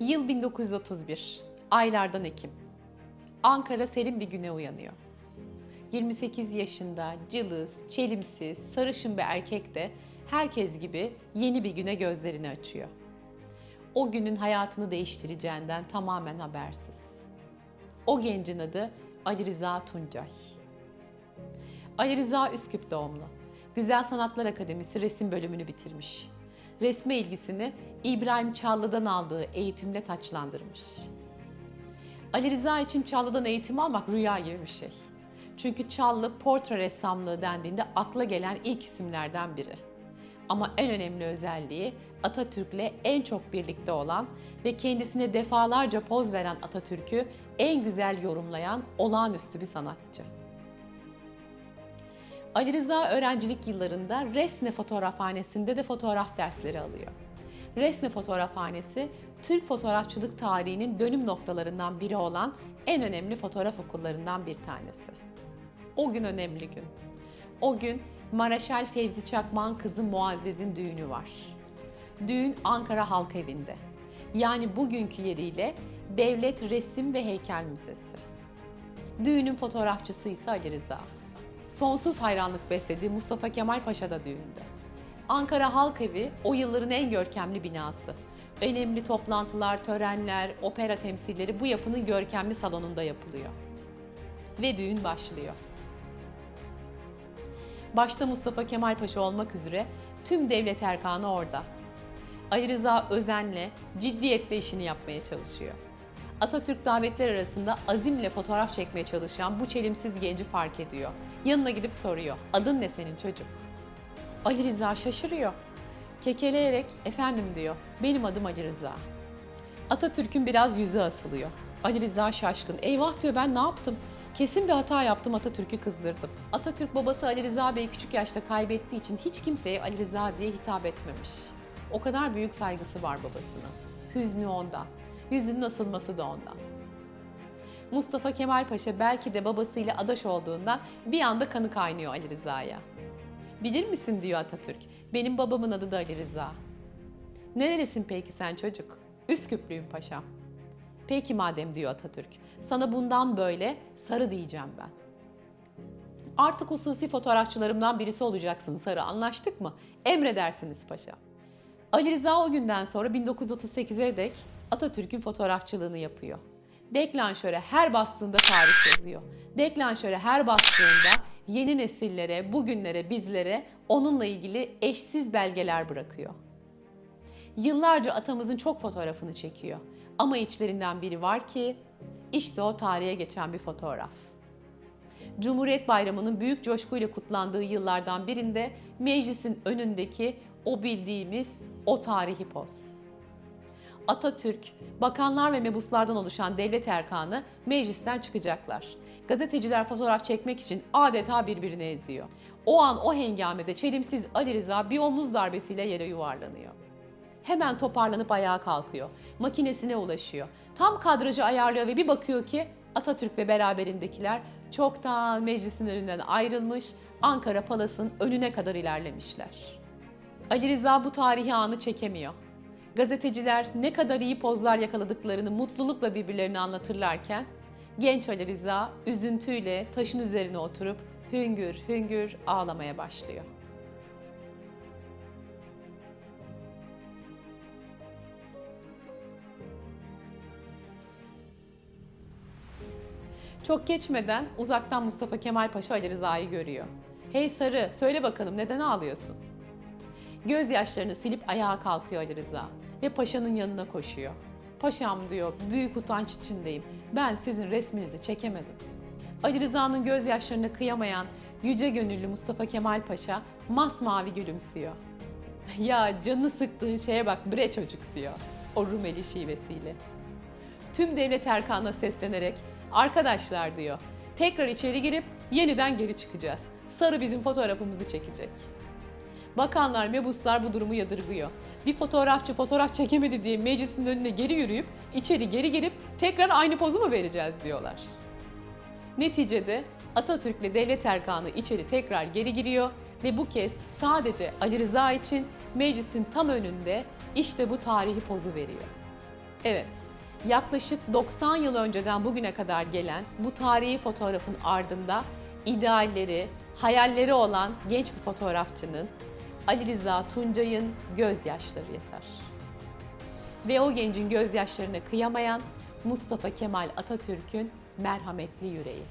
Yıl 1931. Aylardan Ekim. Ankara serin bir güne uyanıyor. 28 yaşında, cılız, çelimsiz, sarışın bir erkek de herkes gibi yeni bir güne gözlerini açıyor. O günün hayatını değiştireceğinden tamamen habersiz. O gencin adı Ali Rıza Tuncay. Ali Rıza Üsküp doğumlu. Güzel Sanatlar Akademisi resim bölümünü bitirmiş. Resme ilgisini İbrahim Çallı'dan aldığı eğitimle taçlandırmış. Ali Rıza için Çallı'dan eğitim almak rüya gibi bir şey. Çünkü Çallı portre ressamlığı dendiğinde akla gelen ilk isimlerden biri. Ama en önemli özelliği Atatürk'le en çok birlikte olan ve kendisine defalarca poz veren Atatürk'ü en güzel yorumlayan olağanüstü bir sanatçı. Ali Rıza öğrencilik yıllarında Resne Fotoğrafhanesi'nde de fotoğraf dersleri alıyor. Resne Fotoğrafhanesi, Türk fotoğrafçılık tarihinin dönüm noktalarından biri olan en önemli fotoğraf okullarından bir tanesi. O gün önemli gün. O gün Maraşal Fevzi Çakmak'ın kızı Muazzez'in düğünü var. Düğün Ankara Halk Evi'nde. Yani bugünkü yeriyle Devlet Resim ve Heykel Müzesi. Düğünün fotoğrafçısı ise Ali Rıza. Sonsuz hayranlık beslediği Mustafa Kemal Paşa da düğünde. Ankara Halk Evi o yılların en görkemli binası. Önemli toplantılar, törenler, opera temsilleri bu yapının görkemli salonunda yapılıyor. Ve düğün başlıyor. Başta Mustafa Kemal Paşa olmak üzere tüm devlet erkanı orada. Ali Rıza özenle, ciddiyetle işini yapmaya çalışıyor. Atatürk davetler arasında azimle fotoğraf çekmeye çalışan bu çelimsiz genci fark ediyor. Yanına gidip soruyor. Adın ne senin çocuk? Ali Rıza şaşırıyor. Kekeleyerek efendim diyor. Benim adım Ali Rıza. Atatürk'ün biraz yüzü asılıyor. Ali Rıza şaşkın. Eyvah diyor ben ne yaptım? Kesin bir hata yaptım Atatürk'ü kızdırdım. Atatürk babası Ali Rıza Bey küçük yaşta kaybettiği için hiç kimseye Ali Rıza diye hitap etmemiş. O kadar büyük saygısı var babasına. Hüznü ondan. Yüzünün asılması da ondan. Mustafa Kemal Paşa belki de babasıyla adaş olduğundan bir anda kanı kaynıyor Ali Rıza'ya. Bilir misin diyor Atatürk. Benim babamın adı da Ali Rıza. Nerelisin peki sen çocuk? Üsküplüyüm paşam. Peki madem diyor Atatürk. Sana bundan böyle sarı diyeceğim ben. Artık hususi fotoğrafçılarımdan birisi olacaksın Sarı anlaştık mı? Emredersiniz paşa. Ali Rıza o günden sonra 1938'e dek Atatürk'ün fotoğrafçılığını yapıyor. Deklanşöre her bastığında tarih yazıyor. Deklanşöre her bastığında yeni nesillere, bugünlere, bizlere onunla ilgili eşsiz belgeler bırakıyor. Yıllarca atamızın çok fotoğrafını çekiyor. Ama içlerinden biri var ki işte o tarihe geçen bir fotoğraf. Cumhuriyet Bayramı'nın büyük coşkuyla kutlandığı yıllardan birinde meclisin önündeki o bildiğimiz o tarihi poz. Atatürk, bakanlar ve mebuslardan oluşan devlet erkanı meclisten çıkacaklar. Gazeteciler fotoğraf çekmek için adeta birbirini eziyor. O an o hengamede çelimsiz Ali Rıza bir omuz darbesiyle yere yuvarlanıyor. Hemen toparlanıp ayağa kalkıyor. Makinesine ulaşıyor. Tam kadrajı ayarlıyor ve bir bakıyor ki Atatürk ve beraberindekiler çoktan meclisin önünden ayrılmış, Ankara Palas'ın önüne kadar ilerlemişler. Ali Rıza bu tarihi anı çekemiyor. Gazeteciler ne kadar iyi pozlar yakaladıklarını mutlulukla birbirlerine anlatırlarken genç Ali Rıza üzüntüyle taşın üzerine oturup hüngür hüngür ağlamaya başlıyor. Çok geçmeden uzaktan Mustafa Kemal Paşa Ali Rıza'yı görüyor. Hey Sarı, söyle bakalım neden ağlıyorsun? Gözyaşlarını silip ayağa kalkıyor Ali Rıza ve paşanın yanına koşuyor. Paşam diyor, büyük utanç içindeyim. Ben sizin resminizi çekemedim. Ali Rıza'nın gözyaşlarına kıyamayan yüce gönüllü Mustafa Kemal Paşa masmavi gülümsüyor. ya canını sıktığın şeye bak bre çocuk diyor o Rumeli şivesiyle. Tüm devlet erkanına seslenerek arkadaşlar diyor tekrar içeri girip yeniden geri çıkacağız. Sarı bizim fotoğrafımızı çekecek. Bakanlar, mebuslar bu durumu yadırgıyor. Bir fotoğrafçı fotoğraf çekemedi diye meclisin önüne geri yürüyüp içeri geri girip tekrar aynı pozu mu vereceğiz diyorlar. Neticede Atatürk'le devlet erkanı içeri tekrar geri giriyor ve bu kez sadece Ali Rıza için meclisin tam önünde işte bu tarihi pozu veriyor. Evet, yaklaşık 90 yıl önceden bugüne kadar gelen bu tarihi fotoğrafın ardında idealleri, hayalleri olan genç bir fotoğrafçının Ali Rıza Tuncay'ın gözyaşları yeter. Ve o gencin gözyaşlarına kıyamayan Mustafa Kemal Atatürk'ün merhametli yüreği.